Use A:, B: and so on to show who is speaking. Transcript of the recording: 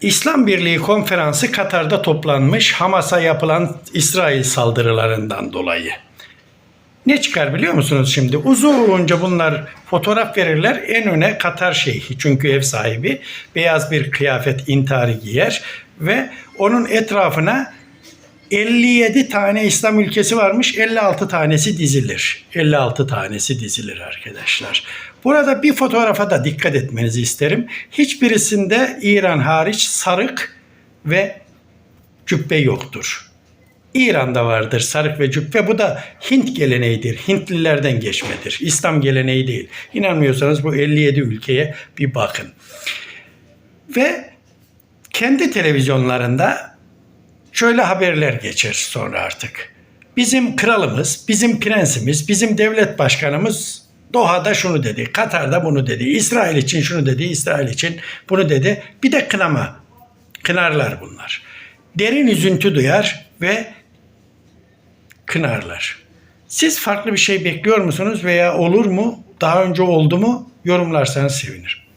A: İslam Birliği konferansı Katar'da toplanmış Hamas'a yapılan İsrail saldırılarından dolayı. Ne çıkar biliyor musunuz şimdi? Uzunca bunlar fotoğraf verirler. En öne Katar şeyhi çünkü ev sahibi. Beyaz bir kıyafet intiharı giyer ve onun etrafına 57 tane İslam ülkesi varmış. 56 tanesi dizilir. 56 tanesi dizilir arkadaşlar. Burada bir fotoğrafa da dikkat etmenizi isterim. Hiçbirisinde İran hariç sarık ve cübbe yoktur. İran'da vardır sarık ve cübbe. Bu da Hint geleneğidir. Hintlilerden geçmedir. İslam geleneği değil. İnanmıyorsanız bu 57 ülkeye bir bakın. Ve kendi televizyonlarında şöyle haberler geçer sonra artık. Bizim kralımız, bizim prensimiz, bizim devlet başkanımız Doha'da şunu dedi, Katar'da bunu dedi, İsrail için şunu dedi, İsrail için bunu dedi. Bir de kınama. Kınarlar bunlar. Derin üzüntü duyar ve kınarlar. Siz farklı bir şey bekliyor musunuz veya olur mu? Daha önce oldu mu? Yorumlarsanız sevinirim.